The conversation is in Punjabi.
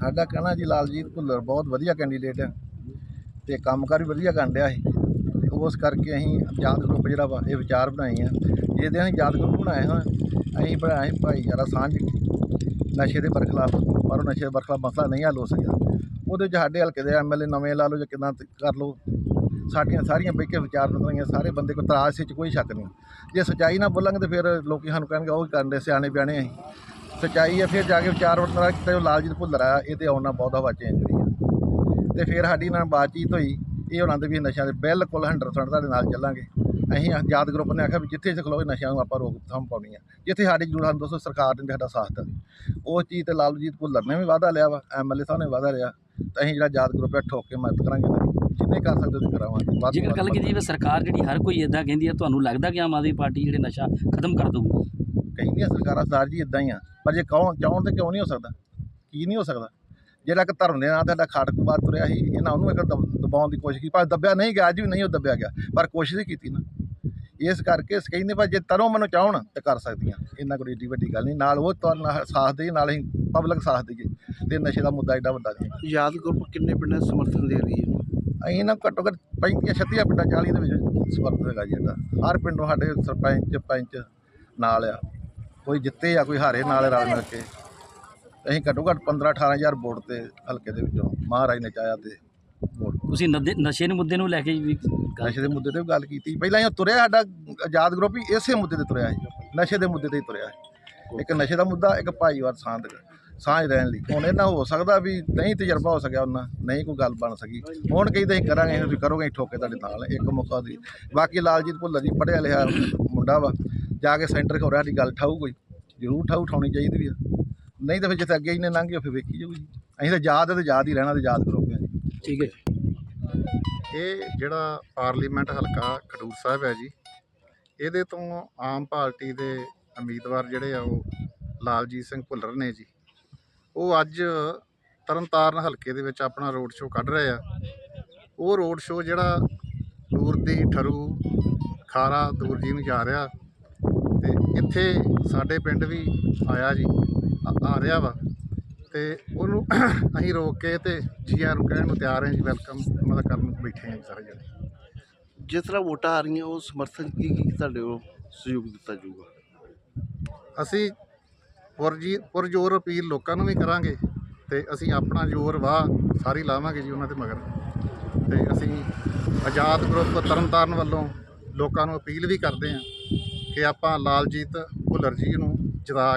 ਸਾਡਾ ਕਹਿਣਾ ਜੀ ਲਾਲਜੀਤ ਭੁੱਲਰ ਬਹੁਤ ਵਧੀਆ ਕੈਂਡੀਡੇਟ ਹੈ ਤੇ ਕੰਮਕਾਰ ਵੀ ਵਧੀਆ ਕਰਨ ਡਿਆ ਸੀ। ਤੇ ਉਸ ਕਰਕੇ ਅਸੀਂ ਆਜ਼ਾਦ ਗਰੁੱਪ ਜਿਹੜਾ ਵਾ, ਇਹ ਵਿਚਾਰ ਬਣਾਏ ਆ। ਜਿਹਦੇ ਅਸੀਂ ਯਾਦ ਗਰੁੱਪ ਬਣਾਏ ਹਾਂ ਅਸੀਂ ਬਣਾਏ ਭਾਈਚਾਰਾ ਸਾਂਝ ਨਸ਼ੇ ਦੇ ਬਰਖਲਾਫ ਪਰ ਉਹ ਨਸ਼ੇ ਦੇ ਬਰਖਲਾਫ ਮਸਲਾ ਨਹੀਂ ਹੱਲ ਹੋ ਸਕਿਆ। ਉਹਦੇ 'ਚ ਸਾਡੇ ਹਲਕੇ ਦੇ ਐਮਐਲਏ ਨਵੇਂ ਲਾ ਲਓ ਜਾਂ ਕਿੱਦਾਂ ਕਰ ਲਓ। ਸਾਡੀਆਂ ਸਾਰੀਆਂ ਬਹਿ ਕੇ ਵਿਚਾਰ ਬਣਾਈਆਂ ਸਾਰੇ ਬੰਦੇ ਕੋਈ ਤਰਾਸ ਵਿੱਚ ਕੋਈ ਸ਼ੱਕ ਨਹੀਂ। ਜੇ ਸੱਚਾਈ ਨਾ ਬੋਲਾਂਗੇ ਤੇ ਫਿਰ ਲੋਕੀ ਸਾਨੂੰ ਕਹਿਣਗੇ, ਉਹ ਹੀ ਕਰਨ ਦੇ ਸਿਆਣੇ ਬਿਆਣੇ ਅਸੀਂ। ਸੱਚਾਈ ਹੈ ਫਿਰ ਜਾ ਕੇ ਵਿਚਾਰ ਵਟਾਂਦਰਾ ਕੀਤਾ ਉਹ ਲਾਲਜੀਤ ਭੁੱਲਰ ਆ ਇਹ ਤੇ ਆਉਣ ਨਾਲ ਬਹੁਤ ਹਵਾ ਚੇਂਜ ਹੋਈ ਆ। ਤੇ ਫਿਰ ਸਾਡੀ ਨਾਲ ਬਾਤਚੀਤ ਹੋਈ ਇਹ ਉਹਨਾਂ ਦੇ ਵੀ ਨਸ਼ਿਆਂ ਦੇ ਬਿਲਕੁਲ 100% ਤੁਹਾਡੇ ਨਾਲ ਚੱਲਾਂਗੇ। ਅਸੀਂ ਆਜ਼ਾਦ ਗਰੁੱਪ ਨੇ ਆਖਿਆ ਵੀ ਜਿੱਥੇ ਖਲੋਏ ਨਸ਼ਿਆਂ ਨੂੰ ਆਪਾਂ ਰੋਕਥਾਮ ਪਾਉਣੀ ਆ। ਜਿੱਥੇ ਸਾਡੀ ਜ਼ਰੂਰਤ ਸਾਨੂੰ ਦੱਸੋ ਸਰਕਾਰ ਨੇ ਸਾਡਾ ਸਾਥ ਦੇਵੇ ਉਸ ਚੀਜ਼ ਤੇ ਲਾਲਜੀਤ ਭੁੱਲਰ ਨੇ ਵੀ ਵਾਅਦਾ ਲਿਆ ਵਾ ਐਮਐਲਏ ਸਾਹਿਬ ਨੇ ਵਾਅਦਾ ਲਿਆ। ਤਾਂ ਅਸੀਂ ਜਿਹੜਾ ਆਜ਼ਾਦ ਗਰੁੱਪ ਹੈ ਠੋਕ ਕੇ ਮਦਦ ਕਰਾਂਗੇ ਦੀ। ਜਿੰਨੇ ਕਰ ਸਕਦੇ ਉਹ ਕਰਾਵਾਂਗੇ ਤੋਂ ਜੇਕਰ ਗੱਲ ਕੀਤੀ ਜਾਵੇ ਸਰਕਾਰ ਜਿਹੜੀ ਹਰ ਕੋਈ ਇਦਾਂ ਕਹਿੰਦੀ ਹੈ ਤੁਹਾਨੂੰ ਲੱਗਦਾ ਕਿ ਆਮ ਆਦਮੀ ਪਾਰਟੀ ਜਿਹੜੇ ਨਸ਼ਾ ਖਤਮ ਕਰ ਦਊਗੀ? ਕਹਿੰਦੀਆਂ ਸਰਕਾਰਾਂ ਸਰ ਜੀ ਇਦਾਂ ਹੀ ਆ। ਪਰ ਜੇ ਕਹੋ ਚਾਹਣ ਤੇ ਕਿਉਂ ਨਹੀਂ ਹੋ ਸਕਦਾ? ਕੀ ਨਹੀਂ ਹੋ ਸਕਦਾ? ਜਿਹੜਾ ਕਿ ਧਰਮ ਦੇ ਨਾਂ ਤੇ ਸਾਡਾ ਖਾੜਕੂਬਾਦ ਤੁਰਿਆ ਸੀ ਇਹਨਾਂ ਉਹਨੂੰ ਇੱਕ ਦਬ- ਦਬਾਉਣ ਦੀ ਕੋਸ਼ਿਸ਼ ਕੀਤੀ। ਪਰ ਦੱਬਿਆ ਨਹੀਂ ਗਿਆ ਅੱਜ ਵੀ ਨਹੀਂ ਉਹ ਦੱਬਿਆ ਗਿਆ ਪਰ ਕੋਸ਼ਿਸ਼ ਹੀ ਕੀਤੀ ਨਾ। ਇਸ ਕਰਕੇ ਕਹਿੰਦੇ ਪਰ ਜੇ ਤਰੋਂ ਮੈਨੂੰ ਚਾਹਣ ਤੇ ਕਰ ਸਕਦੀਆਂ। ਇਹਨਾਂ ਕੋਈ ਏਡੀ ਵੱਡੀ ਗੱਲ ਨਹੀਂ। ਨਾਲ ਉਹ ਤੁਹਾਨੂੰ ਸਾਥ ਦੇ ਨਾਲ ਅਸੀਂ ਪਬਲਿਕ ਸਾਥ ਦੇਈਏ। ਤੇ ਨਸ਼ੇ ਦਾ ਮੁੱਦਾ ਏਡਾ ਵੱਡਾ ਯਾਦ ਗਰੁੱਪ ਕਿੰਨੇ ਪਿੰਡਾਂ ਸਮਰਥਨ ਦੇ ਰਹੀ ਹੈ? ਅਸੀਂ ਨਾ ਘੱਟੋ ਘੱਟ 35 36 ਪਿੰਡਾਂ 40 ਦੇ ਵਿੱਚ ਸਵਰਤ ਹੈਗਾ ਜੀ ਇਹਦਾ ਹਰ ਪਿੰਡੋਂ ਸਾਡੇ ਸਰਪੰਚ ਪੰਚ ਨਾਲ ਆ। ਕੋਈ ਜਿੱਤੇ ਆ ਕੋਈ ਹਾਰੇ ਨਾਲ ਰਲ ਮਿਲ ਕੇ। ਅਸੀਂ ਘੱਟੋ ਘੱਟ 15 18000 ਵੋਟ ਤੇ ਹਲਕੇ ਦੇ ਵਿੱਚੋਂ ਮਹਾਰਾਜ ਨੇ ਚਾਹਿਆ ਤੇ ਵੋਟ ਤੁਸੀਂ ਨਦੇ- ਨਸ਼ੇ ਦੇ ਮੁੱਦੇ ਨੂੰ ਲੈ ਕੇ ਵੀ ਗੱਲ ਨਸ਼ੇ ਦੇ ਮੁੱਦੇ ਤੇ ਵੀ ਗੱਲ ਕੀਤੀ। ਪਹਿਲਾਂ ਇਹ ਤੁਰਿਆ ਸਾਡਾ ਆਜ਼ਾਦ ਗਰੁੱਪ ਹੀ ਇਸੇ ਮੁੱਦੇ ਤੇ ਤੁਰਿਆ ਸੀ। ਨਸ਼ੇ ਦੇ ਮੁੱਦੇ ਤੇ ਹੀ ਤੁਰਿਆ ਸੀ। ਇੱਕ ਨਸ਼ੇ ਦਾ ਮੁੱਦਾ ਇੱਕ ਭਾਈਵਾਲ ਸਾਂਝ ਸਾਂਝ ਰਹਿਣ ਲਈ। ਹੁਣ ਇਹਨਾਂ ਹੋ ਸਕਦਾ ਵੀ ਨਹੀਂ ਤਜਰਬਾ ਹੋ ਸਕਿਆ ਉਹਨਾਂ ਨਹੀਂ ਕੋਈ ਗੱਲ ਬਣ ਸਕੀ। ਹੁਣ ਕਹਿੰਦੇ ਅਸੀਂ ਕਰਾਂਗੇ ਤੁਸੀਂ ਕਰੋਗੇ ਅਸੀਂ ਠੋਕੇ ਤੁਹਾਡੇ ਨਾਲ। ਇੱਕ ਮੌਕਾ ਦੀ ਬਾਕੀ ਲਾਲਜੀਤ ਭੁੱਲਰ ਜੀ ਪੜ੍ਹਿਆ ਲਿਖਿਆ ਮੁੰਡਾ ਵਾ। ਜਾ ਕੇ ਸੈਂਟਰ ਖੋਰਿਆ ਸਾਡੀ ਗੱਲ ਠਾਊ ਕੋਈ ਜ਼ਰੂਰ ਠਾਊ ਠਾਉਣੀ ਚਾਹੀਦੀ ਵੀ ਆ। ਨਹੀਂ ਤਾਂ ਫਿਰ ਜਿੱਥੇ ਅੱਗੇ ਇਹਨੇ ਲੰਘ ਗਿਆ ਫਿਰ ਵੇਖੀ ਜਾਊ ਜੀ। ਅਸੀਂ ਤਾਂ ਯਾਦ ਹੈ ਤੇ ਯਾਦ ਹੀ ਰਹਿਣਾ ਤੇ ਯਾਦ ਕਰੋਗੇ ਜੀ। ਠੀਕ ਹੈ ਇਹ ਜਿਹੜਾ ਪਾਰਲੀਮੈਂਟ ਹਲਕਾ ਖਡੂਰ ਸਾਹਿਬ ਹੈ ਜੀ ਇਹਦੇ ਤੋਂ ਆਮ ਪਾਰਟੀ ਦੇ ਉਮੀਦਵਾਰ ਜਿਹੜੇ ਆ ਉਹ ਲਾਲਜੀਤ ਸਿੰਘ ਭੁੱਲਰ ਨੇ ਜੀ। ਉਹ ਅੱਜ ਤਰਨਤਾਰਨ ਹਲਕੇ ਦੇ ਵਿੱਚ ਆਪਣਾ ਰੋਡ ਸ਼ੋਅ ਕੱਢ ਰਹੇ ਆ। ਉਹ ਰੋਡ ਸ਼ੋਅ ਜਿਹੜਾ ਦੂਰ ਦੀ ਠਰੂ ਖਾਰਾ ਦੂਰ ਜੀ ਨੂੰ ਜਾ ਰਿਹਾ। ਤੇ ਇੱਥੇ ਸਾਡੇ ਪਿੰਡ ਵੀ ਆਇਆ ਜੀ ਆ- ਆ ਰਿਹਾ ਵਾ। ਤੇ ਉਹਨੂੰ ਅਸੀਂ ਰੋਕ ਕੇ ਤੇ ਜੀ ਆਰ ਨੂੰ ਕਹਿਣ ਨੂੰ ਤਿਆਰ ਹਾਂ ਜੀ ਵੈਲਕਮ ਉਹਨਾਂ ਦਾ ਕਰਨ ਨੂੰ ਬੈਠੇ ਹਾਂ ਸਾਰੇ ਜਣੇ। ਜਿਸ ਤਰ੍ਹਾਂ ਵੋਟਾਂ ਆ ਰਹੀਆਂ ਉਹ ਸਮਰਥਨ ਕੀ ਕੀ ਤੁਹਾਡੇ ਉਹ ਸਹਿਯੋਗ ਦਿੱਤਾ ਜਾਊਗਾ? ਅਸੀਂ ਪੁਰਜੀ ਪੁਰਜੋਰ ਅਪੀਲ ਲੋਕਾਂ ਨੂੰ ਵੀ ਕਰਾਂਗੇ ਤੇ ਅਸੀਂ ਆਪਣਾ ਜ਼ੋਰ ਵਾਹ ਸਾਰੀ ਲਾਵਾਂਗੇ ਜੀ ਉਹਨਾਂ ਦੇ ਮਗਰ। ਤੇ ਅਸੀਂ ਆਜ਼ਾਦ ਗਰੁੱਪ ਤਰਨਤਾਰਨ ਵੱਲੋਂ ਲੋਕਾਂ ਨੂੰ ਅਪੀਲ ਵੀ ਕਰਦੇ ਹਾਂ ਕਿ ਆਪਾਂ ਲਾਲਜੀਤ ਭੁੱਲਰ ਜੀ ਨੂੰ ਜਿਤਾ